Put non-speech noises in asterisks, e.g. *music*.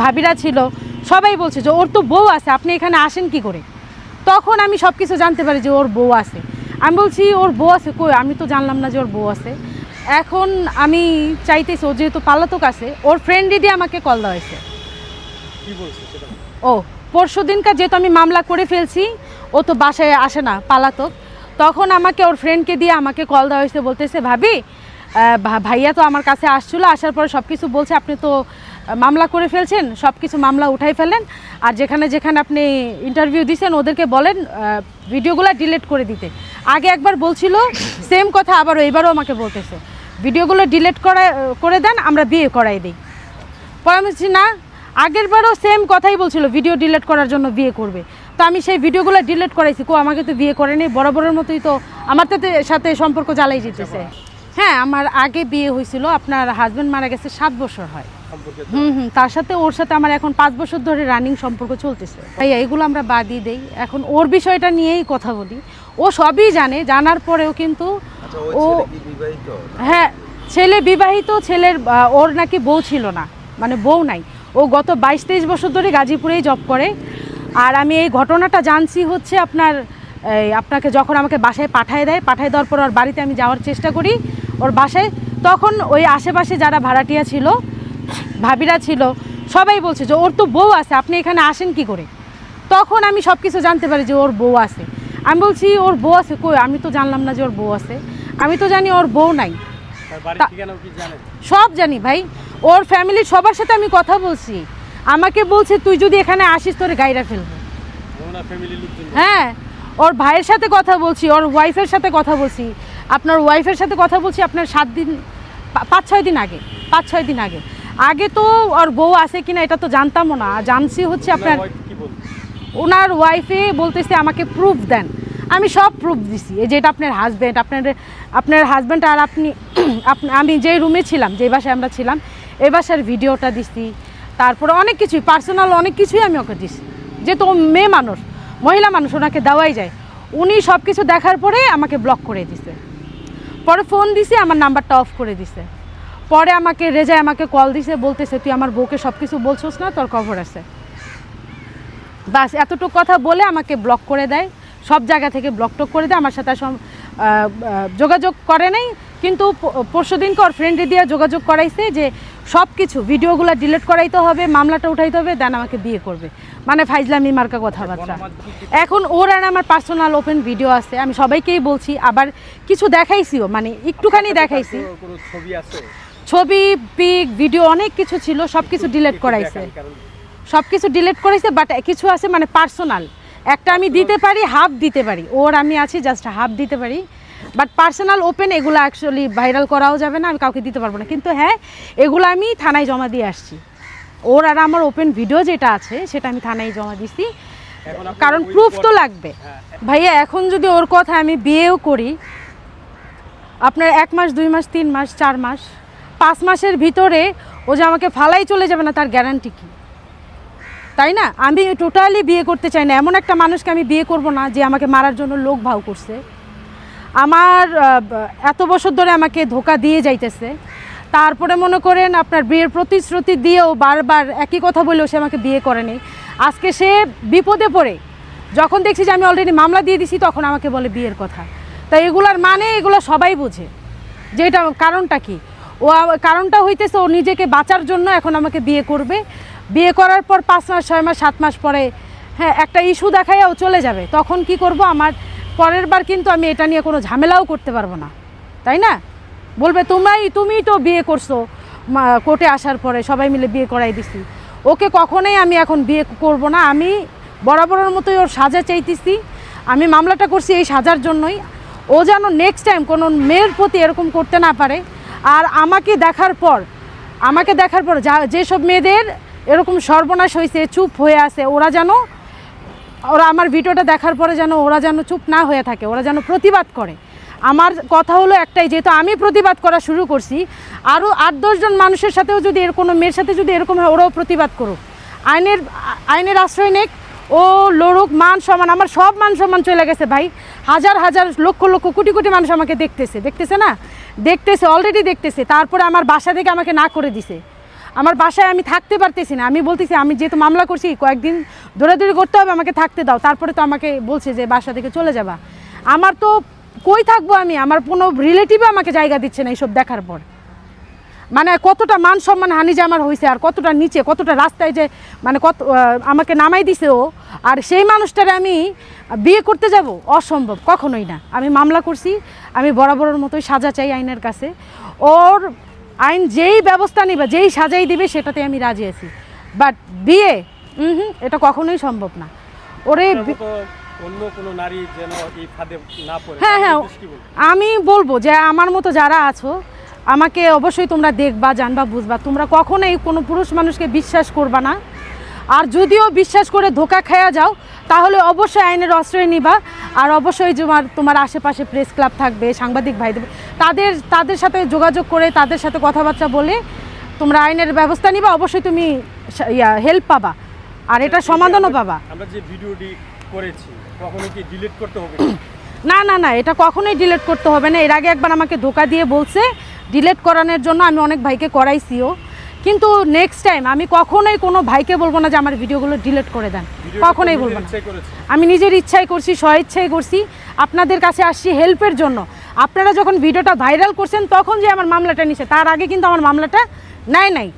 ভাবিরা ছিল সবাই বলছে যে ওর তো বউ আছে আপনি এখানে আসেন কি করে? তখন আমি সব কিছু জানতে পারি যে ওর বউ আছে। আমি বলছি ওর বউ আছে কই? আমি তো জানলাম না যে ওর বউ আছে। এখন আমি চাইতেছি ও যেহেতু পালাতক আছে ওর ফ্রেন্ডই দিয়ে আমাকে কল দেওয়া হয়েছে। ও পরশু দিনকার যেহেতু আমি মামলা করে ফেলছি ও তো বাসায় আসে না পালাতক। তখন আমাকে ওর ফ্রেন্ডকে দিয়ে আমাকে কল দেওয়া হয়েছে বলতেছে ভাবি ভাইয়া তো আমার কাছে আসছিল আসার পরে সব কিছু বলছে আপনি তো মামলা করে ফেলছেন সব কিছু মামলা উঠাই ফেলেন আর যেখানে যেখানে আপনি ইন্টারভিউ দিয়েছেন ওদেরকে বলেন ভিডিওগুলো ডিলেট করে দিতে। আগে একবার বলছিল সেম কথা আবারও এবারও আমাকে বলতেছে। ভিডিওগুলো ডিলিট করে করে দেন আমরা বিয়ে করাই দিই। পরে আমি বলছি না আগের বারও সেম কথাই বলছিল ভিডিও ডিলিট করার জন্য বিয়ে করবে। তো আমি সেই ভিডিওগুলো ডিলেট করাইছি কো আমাকে তো বিয়ে করেনি বরাবরের মতোই তো আমার তো সাথে সম্পর্ক জ্বালাই যেতেছে। হ্যাঁ আমার আগে বিয়ে হয়েছিল আপনার হাজব্যান্ড মারা গেছে সাত বছর হয়। সম্পর্কে হুম হুম তার সাথে ওর সাথে আমার এখন পাঁচ বছর ধরে রানিং সম্পর্ক চলতেছে। তাই এগুলো আমরা বাদই দেই। এখন ওর বিষয়টা নিয়েই কথা বলি। ও সবই জানে জানার পরেও কিন্তু আচ্ছা ও হ্যাঁ ছেলে বিবাহিত ছেলের ওর নাকি বউ ছিল না। মানে বউ নাই। ও গত বাইশ তেইশ বছর ধরে গাজীপুরেই জব করে। আর আমি এই ঘটনাটা জানছি হচ্ছে আপনার এই, আপনাকে যখন আমাকে বাসায় পাঠায় দেয় পাঠায় দেওয়ার পর ওর বাড়িতে আমি যাওয়ার চেষ্টা করি ওর বাসায়। তখন ওই আশেপাশে যারা ভাড়াটিয়া ছিল ভাবিরা ছিল সবাই বলছে যে ওর তো বউ আছে আপনি এখানে আসেন কি করে? তখন আমি সব কিছু জানতে পারি যে ওর বউ আছে। আমি বলছি ওর বউ আছে কই? আমি তো জানলাম না যে ওর বউ আছে। আমি তো জানি ওর বউ নাই। সব জানি ভাই। ওর ফ্যামিলির সবার সাথে আমি কথা বলছি। আমাকে বলছে তুই যদি এখানে আসিস তোর গাইরা ফেলব। হ্যাঁ ওর ভাইয়ের সাথে কথা বলছি ওর ওয়াইফের সাথে কথা বলছি। আপনার ওয়াইফের সাথে কথা বলছি আপনার সাত দিন পাঁচ ছয় দিন আগে পাঁচ ছয় দিন আগে। আগে তো ওর বউ আছে কিনা এটা তো জানতামও না। জানছি হচ্ছে আপনার ওনার ওয়াইফে বলতেছে আমাকে প্রুফ দেন। আমি সব প্রুফ দিছি। এই যে এটা আপনার হাজব্যান্ড আপনার আপনার হাজব্যান্ড আর আপনি *clears throat* আমি যে রুমে ছিলাম যে বাসায় আমরা ছিলাম এ বাসার ভিডিওটা দিছি। তারপরে অনেক কিছুই পার্সোনাল অনেক কিছুই আমি ওকে দিছি। যেহেতু মেয়ে মানুষ মহিলা মানুষ ওনাকে দেওয়াই যায়। উনি সব কিছু দেখার পরে আমাকে ব্লক করে দিছে। পরে ফোন দিছে আমার নাম্বারটা অফ করে দিছে। পরে আমাকে, রেজায় আমাকে কল দিছে, বলতেছে, তুই আমার বউকে সব কিছু বলছোস না, তোর খবর আছে। বাস, এতটুকু কথা বলে আমাকে ব্লক করে দেয়। সব জায়গা থেকে ব্লক টক করে দেয়। আমার সাথে যোগাযোগ করে নাই। কিন্তু পরশু দিনকে ওর ফ্রেন্ডে দিয়ে যোগাযোগ করাইছে যে সব কিছু ভিডিওগুলো ডিলিট করাইতে হবে, মামলাটা উঠাইতে হবে দেন আমাকে বিয়ে করবে। মানে ফাইজলামি মার্কা কথাবার্তা। এখন ওর আর আমার পার্সোনাল ওপেন ভিডিও আছে। আমি সবাইকেই বলছি, আবার কিছু দেখাইছিও মানে একটুখানি দেখাইছি। ছবি আছে? ছবি পিক ভিডিও অনেক কিছু ছিল সব কিছু ডিলিট করাইছে। সব কিছু ডিলেট করেছে বাট কিছু আছে মানে পার্সোনাল একটা আমি দিতে পারি হাফ দিতে পারি। ওর আমি আছি জাস্ট হাফ দিতে পারি। বাট পার্সোনাল ওপেন এগুলো অ্যাকচুয়ালি ভাইরাল করাও যাবে না আমি কাউকে দিতে পারব না। কিন্তু হ্যাঁ এগুলো আমি থানায় জমা দিয়ে আসছি। ওর আর আমার ওপেন ভিডিও যেটা আছে সেটা আমি থানায় জমা দিছি। কারণ প্রুফ তো লাগবে। হ্যাঁ, ভাইয়া এখন যদি ওর কথা আমি বিয়েও করি আপনার এক মাস দুই মাস তিন মাস চার মাস পাঁচ মাসের ভিতরে ও যে আমাকে ফালাই চলে যাবে না, তার গ্যারান্টি কি? তাই না? আমি টোটালি বিয়ে করতে চাই না। এমন একটা মানুষকে আমি বিয়ে করব না যে আমাকে মারার জন্য লোক ভাও করছে। আমার এত বছর ধরে আমাকে ধোকা দিয়ে যাইতেছে। তারপরে মনে করেন আপনার বিয়ের প্রতিশ্রুতি দিয়েও বারবার একই কথা বলেও সে আমাকে বিয়ে করেনি। আজকে সে বিপদে পড়ে। যখন দেখছি যে আমি অলরেডি মামলা দিয়ে দিছি, তখন আমাকে বলে বিয়ের কথা। তাই এগুলার মানে এগুলো সবাই বোঝে। যে এটা কারণটা কি? ও কারণটা হইতেছে ও নিজেকে বাঁচার জন্য এখন আমাকে বিয়ে করবে। বিয়ে করার পর পাঁচ মাস, ছয় মাস, সাত মাস পরে হ্যাঁ একটা ইস্যু দেখাইয়া ও চলে যাবে। তখন কি করব? আমার পরের বার কিন্তু আমি এটা নিয়ে কোনো ঝামেলাও করতে পারব না। তাই না? বলবে, তুমিই তো বিয়ে করছ কোর্টে আসার পরে, সবাই মিলে বিয়ে করাই দিছি। ওকে কখনোই আমি এখন বিয়ে করব না। আমি বরাবরের মতোই ওর সাজা চাইতেছি। আমি মামলাটা করছি এই সাজার জন্যই। ও যেন নেক্সট টাইম কোনো মেয়ের প্রতি এরকম করতে না পারে আর আমাকে দেখার পর, আমাকে দেখার পর যা যেসব মেয়েদের এরকম সর্বনাশ হয়েছে চুপ হয়ে আছে, ওরা যেন, ওরা আমার ভিডিওটা দেখার পরে যেন ওরা যেন চুপ না হয়ে থাকে, ওরা যেন প্রতিবাদ করে। আমার কথা হলো একটাই, যেহেতু আমি প্রতিবাদ করা শুরু করছি আরও আট দশজন মানুষের সাথেও যদি এর কোনো মেয়ের সাথে যদি এরকম হয়, ওরাও প্রতিবাদ করুক। আইনের আইনের আশ্রয় নেক, ও লড়ুক, মান সম্মান, আমার সব মান সম্মান চলে গেছে ভাই। হাজার হাজার, লক্ষ লক্ষ, কোটি কোটি মানুষ আমাকে দেখতেছে দেখতেছে না? দেখতেছে অলরেডি দেখতেছে। তারপরে আমার বাসা থেকে আমাকে না করে দিছে। আমার বাসায় আমি থাকতে পারতেছি না। আমি বলতেছি, আমি যেহেতু মামলা করছি, কয়েকদিন দৌড়াদৌড়ি করতে হবে, আমাকে থাকতে দাও। তারপরে তো আমাকে বলছে যে, বাসা থেকে চলে যাবা। আমার তো কই থাকব আমি? আমার কোনো রিলেটিভও আমাকে জায়গা দিচ্ছে না এইসব দেখার পর। মানে কতটা মান সম্মান হানি যে আমার হয়েছে আর কতটা নিচে, কতটা রাস্তায় যে মানে কত আমাকে নামাই দিছে ও আর সেই মানুষটারে আমি বিয়ে করতে যাব? অসম্ভব কখনোই না। আমি মামলা করছি আমি বরাবরের মতোই সাজা চাই আইনের কাছে। ওর আইন যেই ব্যবস্থা নিবে যেই সাজাই দিবে সেটাতে আমি রাজি আছি। বাট বিয়ে হুম এটা কখনোই সম্ভব না। ওরে আপনার বি- মতো অন্য কোনো নারী যেন এই ফাঁদে না পড়ে হ্যাঁ হ্যাঁ? আমি বলব যে আমার মতো যারা আছো আমাকে অবশ্যই তোমরা দেখবা জানবা বুঝবা। তোমরা কখনোই কোনো পুরুষ মানুষকে বিশ্বাস করবা না। আর যদিও বিশ্বাস করে ধোকা খেয়া যাও তাহলে অবশ্যই আইনের আশ্রয় নিবা। আর অবশ্যই তোমার তোমার আশেপাশে প্রেস ক্লাব থাকবে সাংবাদিক ভাইদের তাদের তাদের সাথে যোগাযোগ করে তাদের সাথে কথাবার্তা বলে তোমরা আইনের ব্যবস্থা নিবা অবশ্যই তুমি ইয়া হেল্প পাবা। আর এটা সমাধানও পাবা। আমরা যে ভিডিওটি করেছি কখনো কি ডিলিট করতে হবে *clears throat* না না না এটা কখনোই ডিলিট করতে হবে না। এর আগে একবার আমাকে ধোকা দিয়ে বলছে ডিলিট করানোর জন্য আমি অনেক ভাইকে করাইছিও। কিন্তু নেক্সট টাইম আমি কখনোই কোনো ভাইকে বলব না যে আমার ভিডিওগুলো ডিলিট করে দেন। কখনোই বলব না। আমি নিজের ইচ্ছাই করছি স্বইচ্ছাই করছি আপনাদের কাছে আসছি হেল্পের জন্য। আপনারা যখন ভিডিওটা ভাইরাল করছেন তখন যে আমার মামলাটা নিছে তার আগে কিন্তু আমার মামলাটা নেয় নাই।